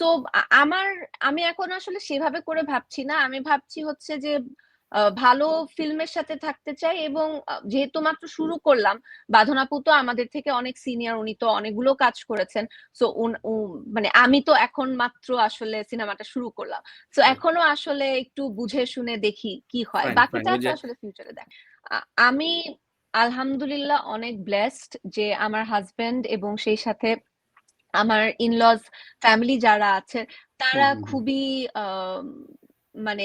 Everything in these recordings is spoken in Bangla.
তো আমার আমি এখন আসলে সেভাবে করে ভাবছি না। আমি ভাবছি হচ্ছে যে ভালো ফিল্মের সাথে থাকতে চাই এবং যেহেতু মাত্র শুরু করলাম, বাঁধন আপু তো আমাদের থেকে অনেক সিনিয়র, উনি তো অনেকগুলো কাজ করেছেন। সো মানে আমি তো এখন মাত্র আসলে সিনেমাটা শুরু করলাম। সো এখনও আসলে একটু বুঝে শুনে দেখি কি হয়। বাকিটা আসলে ফিউচারে দেখা। আমি আলহামদুলিল্লাহ অনেক ব্লেসড যে আমার হাজবেন্ড এবং সেই সাথে আমার ইন-লজ ফ্যামিলি যারা আছে তারা। খুবই মানে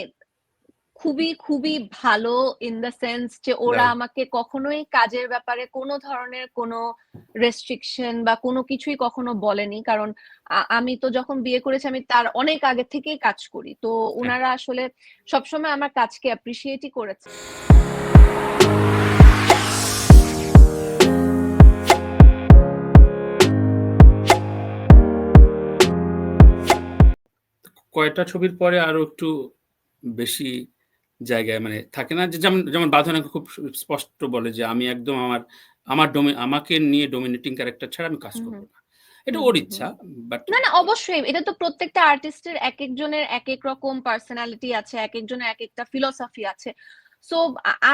খুবই, খুবই ভালো ইন দ্যা সেন্স যে ওরা আমাকে কখনোই কাজের ব্যাপারে কোনো ধরনের কোন রেস্ট্রিকশন বা কোনো কিছুই কখনো বলেনি। কারণ আমি তো যখন বিয়ে করেছি আমি তার অনেক আগে থেকেই কাজ করি। তো ওনারা আসলে সবসময় আমার কাজকে অ্যাপ্রিসিয়েটই করেছে। কয়টা ছবির পরে আরও একটু বেশি জায়গায় মানে থাকে না যে যেমন, যেমন বাঁধন খুব স্পষ্ট বলে যে আমি একদম আমার, আমার ডোমে আমাকে নিয়ে ডোমিনেটিং ক্যারেক্টার ছাড়া আমি কাজ করব না। এটা ওর। ইচ্ছা। বাট না, না অবশ্যই। এটা তো প্রত্যেকটা আর্টিস্টের একেকজনের একেক রকম পার্সোনালিটি আছে, একেকজনের একেকটা ফিলোসফি আছে। সো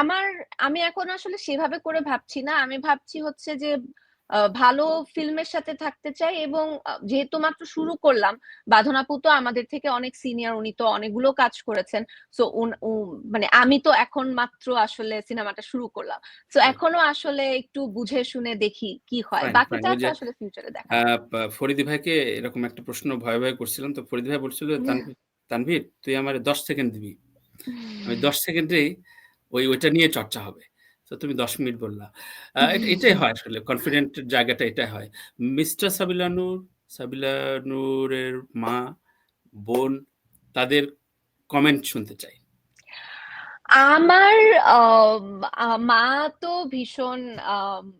আমার আমি এখন আসলে সেভাবে করে ভাবছি না। আমি ভাবছি হচ্ছে যে ভালো ফিল্মের সাথে থাকতে চাই এবং যেহেতু মাত্র শুরু করলাম, বাঁধন আপু তো আমাদের থেকে অনেক সিনিয়র, উনি তো অনেকগুলো কাজ করেছেন। সো মানে আমি তো এখন মাত্র আসলে সিনেমাটা শুরু করলাম। সো এখনও আসলে একটু বুঝে শুনে দেখি কি হয়। বাকিটা আসলে ফিউচারে দেখা ফরিদি ভাইকে এরকম একটা প্রশ্ন ভয়ে, ভয়ে করছিলাম। তো ফরিদি ভাই বলছিল, "তানভীর, তুই আমার দশ সেকেন্ড দিবি। আমি ১০ সেকেন্ডেই ওই ওইটা নিয়ে চর্চা হবে। তো তুমি ১০ মিনিট বললা।" এটা এটাই হয় আসলে কনফিডেন্ট জায়গাটা এটাই হয়। মিস্টার সাবিলানুর সাবিলানুরের মা, বোন তাদের কমেন্ট শুনতে চাই। আমার আম মা তো ভীষণ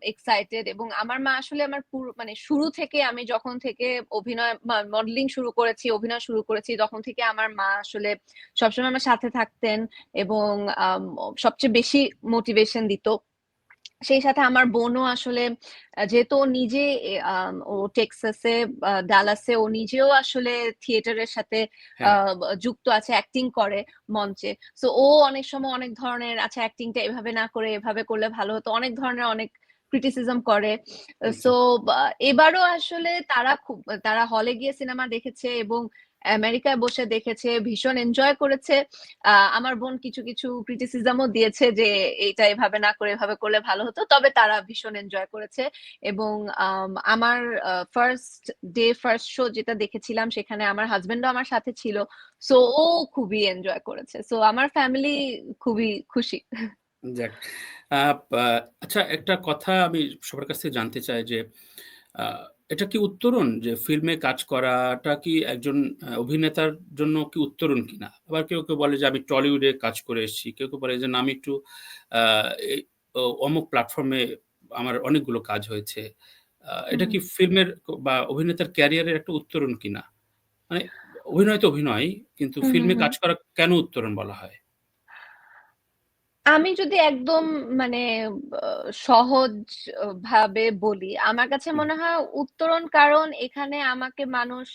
এক্সাইটেড এবং আমার মা আসলে আমার পুরো মানে শুরু থেকে আমি যখন থেকে অভিনয় মডেলিং শুরু করেছি, অভিনয় শুরু করেছি তখন থেকে আমার মা আসলে সবসময় আমার সাথে থাকতেন এবং সবচেয়ে বেশি মোটিভেশন দিত। সেই সাথে আমার বোনও আসলে যেহেতু নিজে ও টেক্সাসে ডালাসে ও নিজেও আসলে থিয়েটারের সাথে হ্যাঁ। যুক্ত আছে, অ্যাক্টিং করে মঞ্চে। সো ও অনেক সময় অনেক ধরনের আচ্ছা অ্যাক্টিংটা এভাবে না করে এভাবে করলে ভালো হতো। অনেক ধরনের অনেক ক্রিটিসিজম করে। সো এবারও আসলে তারা খুব তারা হলে গিয়ে সিনেমা দেখেছে এবং আমেরিকায় বসে দেখেছে, ভীষণ এনজয় করেছে। আমার বোন কিছু, কিছু ক্রিটিসিজম ও দিয়েছে যে এইটা এভাবে না করে এভাবে করলে ভালো হতো। তবে তারা ভীষণ এনজয় করেছে এবং আম আমার ফার্স্ট ডে ফার্স্ট শো যেটা দেখেছিলাম সেখানে আমার হাজবেন্ডও আমার সাথে ছিল। সো ও খুবই এনজয় করেছে। সো আমার ফ্যামিলি খুবই খুশি। আচ্ছা একটা কথা আমি সবার কাছ থেকে জানতে চাই যে এটা কি উত্তরণ যে ফিল্মে কাজ করাটা কি একজন অভিনেতার জন্য কি উত্তরণ কিনা? আবার কেউ, কেউ বলে যে আমি টলিউডে কাজ করে এসেছি। কেউ, কেউ বলে যে না আমি একটু অমুক প্ল্যাটফর্মে আমার অনেকগুলো কাজ হয়েছে। এটা কি ফিল্মের বা অভিনেতার ক্যারিয়ারের একটা উত্তরণ কিনা? মানে অভিনয় তো অভিনয় কিন্তু ফিল্মে কাজ করা কেন উত্তরণ বলা হয়? আমি যদি একদম মানে সহজ ভাবে বলি, আমার কাছে মনে হয় উত্তরণ কারণ এখানে আমাকে মানুষ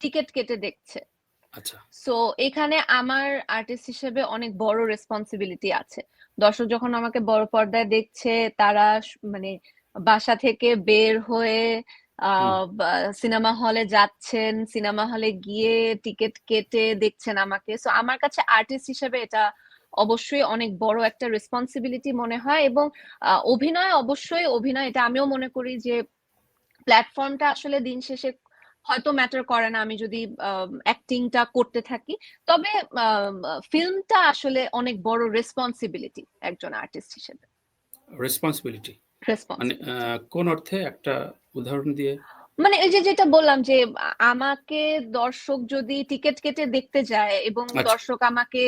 টিকিট কেটে দেখছে। আচ্ছা। সো এখানে আমার আর্টিস্ট হিসেবে অনেক বড় রেসপন্সিবিলিটি আছে। দর্শক যখন আমাকে বড় পর্দায় দেখছে তারা মানে বাসা থেকে বের হয়ে সিনেমা হলে যাচ্ছেন, সিনেমা হলে গিয়ে টিকিট কেটে দেখছেন আমাকে। সো আমার কাছে আর্টিস্ট হিসেবে এটা অবশ্যই অনেক বড় একটা রেসপনসিবিলিটি মনে হয় এবং অভিনয় অবশ্যই অভিনয় এটা আমিও মনে করি যে প্ল্যাটফর্মটা আসলে দিন শেষে হয়তো ম্যাটার করে না আমি যদি আ অ্যাক্টিং টা করতে থাকি। তবে ফিল্মটা আসলে অনেক বড় রেসপন্সিবিলিটি একজন আর্টিস্ট হিসেবে। রেসপনসিবিলিটি। মানে কোন অর্থে একটা উদাহরণ দিয়ে মানে ওই যে যেটা বললাম যে আমাকে দর্শক যদি টিকিট কেটে দেখতে যায় এবং আচ্ছা। দর্শক আমাকে।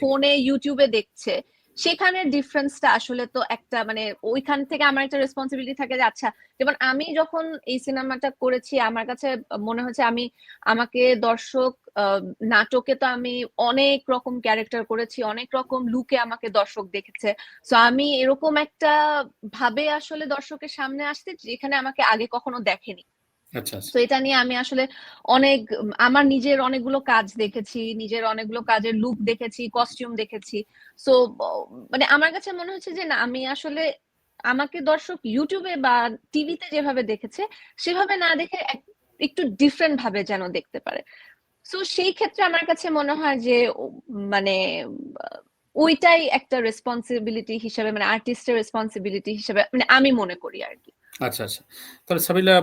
ফোনে ইউটিউবে দেখছে, সেখানে ডিফারেন্স টা আসলে তো একটা মানে ওইখান থেকে আমার একটা রেসপন্সিবিলিটি থাকে যে আচ্ছা যেমন আমি যখন এই সিনেমাটা করেছি আমার কাছে মনে হচ্ছে আমি আমাকে দর্শক নাটকে তো আমি অনেক রকম ক্যারেক্টার করেছি, অনেক রকম লুকে আমাকে দর্শক দেখেছে। সো আমি এরকম একটা ভাবে আসলে দর্শকের সামনে আসছি যেখানে আমাকে আগে কখনো দেখেনি। আচ্ছা, আচ্ছা। তো এটা নিয়ে আমি আসলে অনেক আমার নিজের অনেকগুলো কাজ দেখেছি, নিজের অনেকগুলো কাজের লুক দেখেছি, কস্টিউম দেখেছি। সো মানে আমার কাছে মনে হচ্ছে যে না আমি আসলে আমাকে দর্শক ইউটিউবে বা টিভিতে যেভাবে দেখেছে সেভাবে না দেখে একটু ডিফারেন্ট ভাবে যেন দেখতে পারে। সো সেই ক্ষেত্রে আমার কাছে মনে হয় যে মানে ওইটাই একটা রেসপন্সিবিলিটি হিসেবে মানে আর্টিস্টের রেসপন্সিবিলিটি হিসেবে মানে আমি মনে করি আরকি। আচ্ছা, আচ্ছা। তাহলে সাবিলা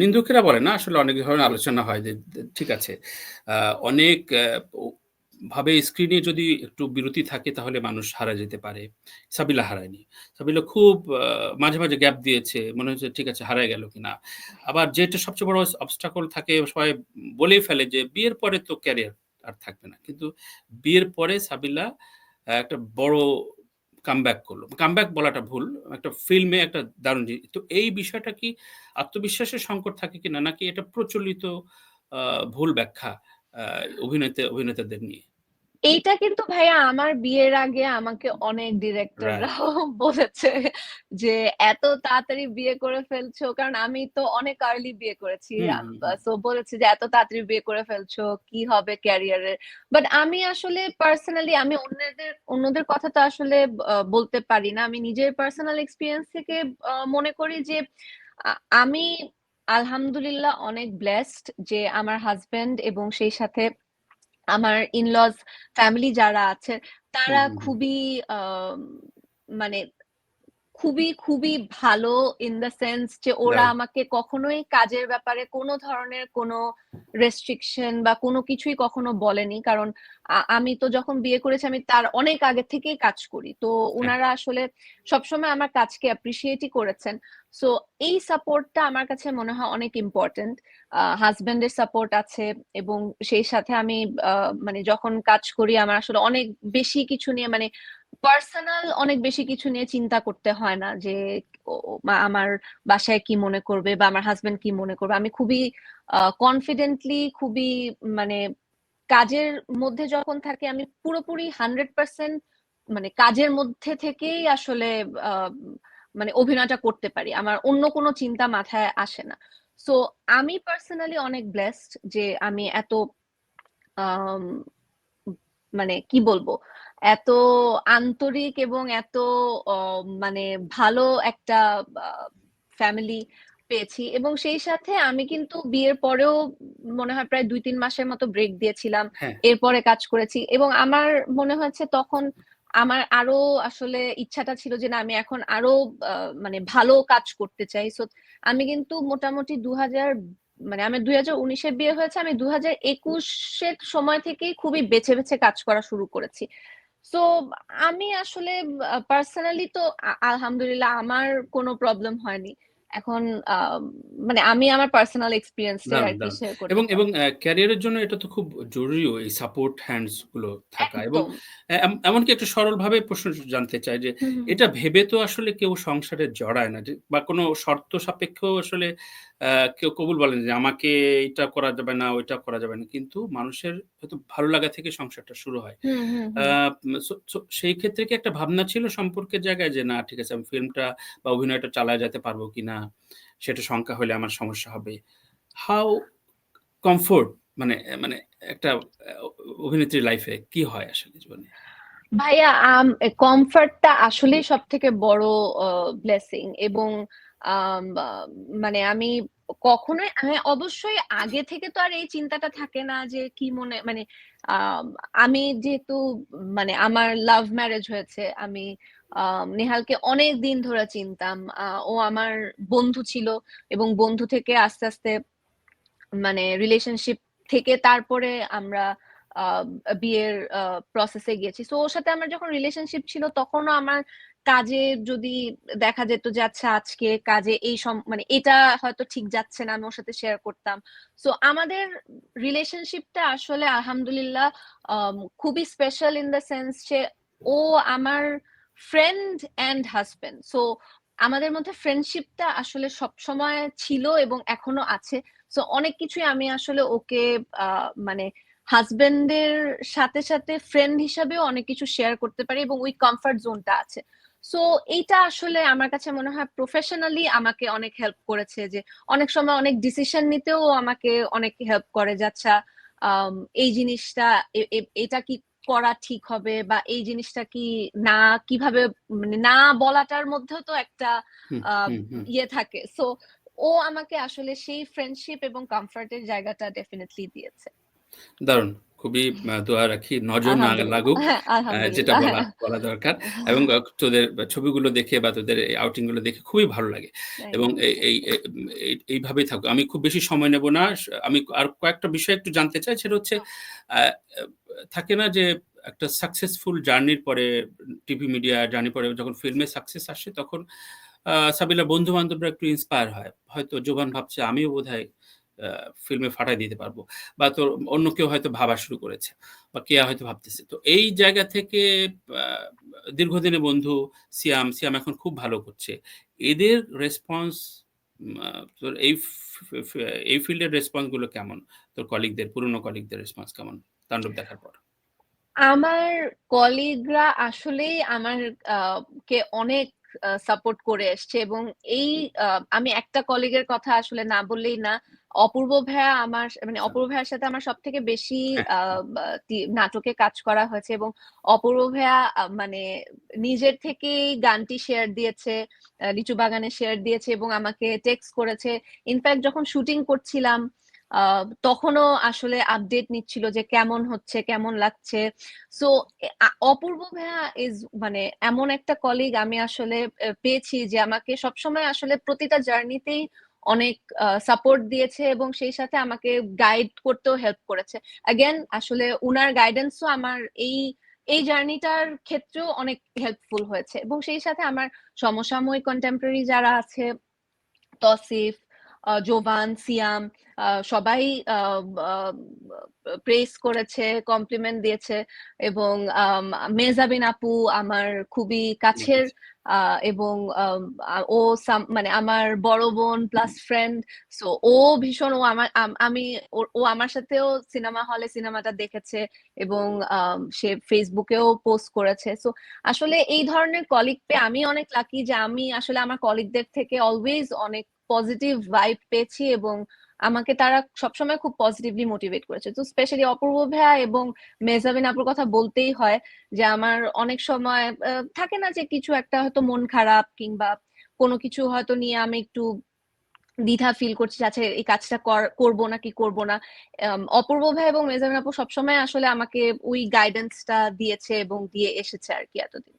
নিন্দুকেরা বলে না আসলে অনেক ধরনের আলোচনা হয় যে ঠিক আছে। অনেক ভাবে স্ক্রিনে যদি একটু বিরতি থাকে তাহলে মানুষ হারা যেতে পারে। সাবিলা হারায়নি। সাবিলা খুব মাঝে, মাঝে গ্যাপ দিয়েছে। মনে হচ্ছে ঠিক আছে হারায় গেল কিনা। আবার যেটা সবচেয়ে বড় অবস্টাকল থাকে সবাই বলেই ফেলে যে বিয়ের পরে তো ক্যারিয়ার আর থাকবে না। কিন্তু বিয়ের পরে সাবিলা একটা বড় কামব্যাক করল কামব্যাক বলাটা ভুল। একটা ফিল্মে একটা দারুণ জিনিস তো এই বিষয়টা কি আত্মবিশ্বাসের সংকট থাকে কিনা? নাকি এটা প্রচলিত ভুল ব্যাখ্যা অভিনেতা, অভিনেতাদের নিয়ে? এইটা কিন্তু ভাইয়া আমার বিয়ের আগে আমাকে অনেক। ডিরেক্টররাও বলেছে যে, "এত তাড়াতাড়ি বিয়ে করে ফেলছো।" কারণ আমি তো অনেক আর্লি বিয়ে করেছি। সো বলেছে যে, "এত তাড়াতাড়ি বিয়ে করে ফেলছো, কি হবে ক্যারিয়ারে?" বাট আমি আসলে পার্সোনালি আমি অন্যদের অন্যদের কথা তো আসলে বলতে পারি না। আমি নিজের পার্সোনাল এক্সপিরিয়েন্স থেকে মনে করি যে আমি আলহামদুলিল্লাহ অনেক ব্লেসড যে আমার হাসব্যান্ড এবং সেই সাথে আমার ইন-লজ ফ্যামিলি যারা আছে তারা। খুবই মানে খুবই, খুবই ভালো ইন দ্যা সেন্স যে ওরা আমাকে কখনোই কাজের ব্যাপারে কোন ধরনের কোন রেস্ট্রিকশন বা কোন কিছুই কখনো বলেনি। কারণ আমি তো যখন বিয়ে করেছি আমি তার অনেক আগে থেকেই কাজ করি। তো ওনারা আসলে সবসময় আমার কাজকে অ্যাপ্রিসিয়েটই করেছেন। সো এই সাপোর্টটা আমার কাছে মনে হয় অনেক ইম্পোর্টেন্ট। আ হাসব্যান্ডের সাপোর্ট আছে এবং সেই সাথে আমি মানে যখন কাজ করি আমার আসলে অনেক বেশি কিছু নিয়ে মানে পার্সোনাল অনেক বেশি কিছু নিয়ে চিন্তা করতে হয় না যে আমার বাসায় কি মনে করবে বা আমার হাজবেন্ড কি মনে করবে। আমি খুবই কনফিডেন্টলি খুবই মানে কাজের মধ্যে যখন থাকি আমি পুরোপুরি 100% মানে কাজের মধ্যে থেকেই আসলে মানে অভিনয়টা করতে পারি। আমার অন্য কোনো চিন্তা মাথায় আসে না। সো আমি পার্সোনালি অনেক ব্লেসড যে আমি এত মানে কি বলব? এত আন্তরিক এবং এত মানে ভালো একটা ফ্যামিলি পেয়েছি এবং সেই সাথে আমি কিন্তু বিয়ের পরেও মনে হয় প্রায় ২-৩ মাসের মতো ব্রেক দিয়েছিলাম। হ্যাঁ। এরপরে কাজ করেছি এবং আমার মনে হয়েছে তখন আমার আরও আসলে ইচ্ছাটা ছিল যে না আমি এখন আরও মানে ভালো কাজ করতে চাই। সো আমি কিন্তু মোটামুটি ২০০০ মানে আমার ২০১৯ এ বিয়ে হয়েছে। আমি ২০২১ একুশের সময় থেকেই খুবই বেছে, বেছে কাজ করা শুরু করেছি। সো আমি আসলে পার্সোনালি তো আলহামদুলিল্লাহ আমার কোন প্রবলেম হয়নি। এখন মানে আমি আমার পার্সোনাল এক্সপিরিয়েন্স শেয়ার করতে এবং এবং। ক্যারিয়ারের জন্য এটা তো খুব জরুরিও এই সাপোর্ট হ্যান্ডসগুলো থাকা এবং এমনকি একটু সরলভাবে প্রশ্ন জানতে চাই যে। এটা ভেবে তো আসলে কেউ সংসারে জড়ায় না যে বা কোন শর্ত সাপেক্ষেও আসলে কেউ কবুল বলে না যে আমাকে এটা করা যাবে না, ওইটা করা যাবে না। কিন্তু মানুষের হয়তো ভালো লাগা থেকে সংসারটা শুরু হয়। সেই ক্ষেত্রে কি একটা ভাবনা ছিল সম্পর্কের জায়গায় যে না ঠিক আছে আমি ফিল্মটা বা অভিনয়টা চালায় যেতে পারব কিনা? সেটা শঙ্কা হলে আমার সমস্যা হবে। হাউ কমফোর্ট মানে মানে একটা অভিনেত্রীর লাইফে কি হয় আসলে জীবনে? ভাইয়া আম এ কমফোর্ট টা আসলেই সবথেকে বড় অ ব্লেসিং এবং মানে আমি কখনোই হ্যাঁ, অবশ্যই আগে থেকে তো আর এই চিন্তাটা থাকে না যে কি মনে মানে আম যেহেতু মানে আমার লাভ ম্যারেজ হয়েছে। আমি নেহালকে অনেক দিন ধরে চিনতাম। ও আমার বন্ধু ছিল এবং বন্ধু থেকে আস্তে, আস্তে মানে রিলেশনশিপ থেকে তারপরে আমরা বিয়ের প্রসেস গিয়েছি। সো ওর সাথে আমার যখন রিলেশনশিপ ছিল তখনও আমার কাজে যদি দেখা যেত যে আচ্ছা আজকে কাজে এই মানে এটা হয়তো ঠিক যাচ্ছে না, আমি ওর সাথে শেয়ার করতাম। সো আমাদের রিলেশনশিপটা আসলে আলহামদুলিল্লাহ খুবই স্পেশাল ইন দ্য সেন্স যে, ও আমার ফ্রেন্ড অ্যান্ড হাসব্যান্ড। সো আমাদের মধ্যে ফ্রেন্ডশিপটা আসলে সবসময় ছিল এবং এখনও আছে। সো অনেক কিছুই আমি আসলে ওকে মানে হাসব্যান্ডের সাথে, সাথে ফ্রেন্ড হিসাবেও অনেক কিছু শেয়ার করতে পারি এবং ওই কমফর্ট জোনটা আছে। সো এইটা আসলে আমার কাছে মনে হয় প্রফেশনালি আমাকে অনেক হেল্প করেছে যে অনেক সময় অনেক ডিসিশন নিতেও আমাকে অনেক হেল্প করে যে আচ্ছা এই জিনিসটা এটা কি করা ঠিক হবে বা এই জিনিসটা কি না কীভাবে মানে না বলাটার মধ্যেও তো একটা। ইয়ে থাকে সো ও আমাকে আসলে সেই ফ্রেন্ডশিপ এবং কমফর্টের জায়গাটা ডেফিনেটলি দিয়েছে দারুণ খুবই দোয়া রাখি নজর না লাগুক হ্যাঁ যেটা বলা বলা দরকার এবং আহ, তোদের ছবিগুলো দেখে বা তোদের আউটিংগুলো দেখে খুবই ভালো লাগে। এবং এই এই- এই- এই- এইভাবেই থাকো আমি খুব বেশি সময় নেব না। আমি আর কয়েকটা বিষয় একটু জানতে চাই সেটা হচ্ছে আহ, থাকে না যে একটা সাকসেসফুল জার্নির পরে টিভি মিডিয়া জার্নি পরে যখন ফিল্মে সাকসেস আসে তখন আহ, সাবিলা বন্ধু বান্ধবরা একটু ইন্সপায়ার হয়। হয়তো জোবান ভাবছে আমিও বোধ হয় ফিল্মে ফাটাই দিতে পারব বা তোর অন্য কেউ হয়তো ভাবা শুরু করেছে বা কেয়া হয়তো ভাবতেছে। তো এই জায়গা থেকে দীর্ঘদিনের বন্ধু সিয়াম সিয়াম এখন খুব ভালো করছে। এদের রেসপন্স তোর এই এই ফিল্ডের রেসপন্সগুলো কেমন? তোর কলিগদের পুরনো কলিগদের রেসপন্স কেমন? তাণ্ডব দেখার পর। আমার কলিগরা আসলেই আমার কে অনেক সাপোর্ট করে এসছে এবং এই আমি একটা কলিগের কথা আসলে না বললেই না। অপূর্ব ভাইয়া আমার মানে অপূর্ব ভাইয়ার সাথে আমার সব থেকে বেশি আহ, নাটকে কাজ করা হয়েছে এবং অপূর্ব ভাইয়া মানে নিজের থেকেই গানটি শেয়ার দিয়েছে লিচু বাগানে শেয়ার দিয়েছে এবং আমাকে টেক্সট করেছে। ইনফ্যাক্ট যখন শুটিং করছিলাম আহ, তখনও আসলে আপডেট নিচ্ছিল যে কেমন হচ্ছে কেমন লাগছে। সো অপূর্ব ভাইয়া ইজ মানে এমন একটা কলিগ আমি আসলে পেয়েছি যে আমাকে সবসময় আসলে প্রতিটা জার্নিতেই অনেক সাপোর্ট দিয়েছে এবং সেই সাথে আমাকে গাইড করতেও হেল্প করেছে। অ্যাগেন আসলে উনার গাইডেন্সও আমার এই এই জার্নিটার ক্ষেত্রেও অনেক হেল্পফুল হয়েছে। এবং সেই সাথে আমার সমসাময়িক কন্টেম্পোরারি যারা আছে তসিফ জোভান সিয়াম সবাই প্রেস করেছে কমপ্লিমেন্ট দিয়েছে এবং মেজাবিন আপু আমার খুবই কাছের এবং ও মানে আমার বড় বোন প্লাস ফ্রেন্ড সো ও ভীষণ ও আমার আমি ও- আমার সাথেও সিনেমা হলে সিনেমাটা দেখেছে এবং সে ফেসবুকেও পোস্ট করেছে সো আসলে এই ধরনের কলিগ পেয়ে আমি অনেক লাকি যে আমি আসলে আমার কলিগদের থেকে অলওয়েজ অনেক পজিটিভ ভাইব পেয়েছি এবং আমাকে তারা সবসময় খুব পজিটিভলি মোটিভেট করেছে। তো স্পেশালি অপূর্ব ভাইয়া এবং মেজাবিন আপুর কথা বলতেই হয় যে আমার অনেক সময় থাকে না যে কিছু একটা হয়তো মন খারাপ কিংবা কোনো কিছু হয়তো নিয়ে আমি একটু দ্বিধা ফিল করছি যে আচ্ছা এই কাজটা কর- করব নাকি করব না। অপূর্ব ভাই এবং মেজাবিন আপু সবসময় আসলে আমাকে ওই গাইডেন্সটা দিয়েছে এবং দিয়ে এসেছে আর কি এতদিন।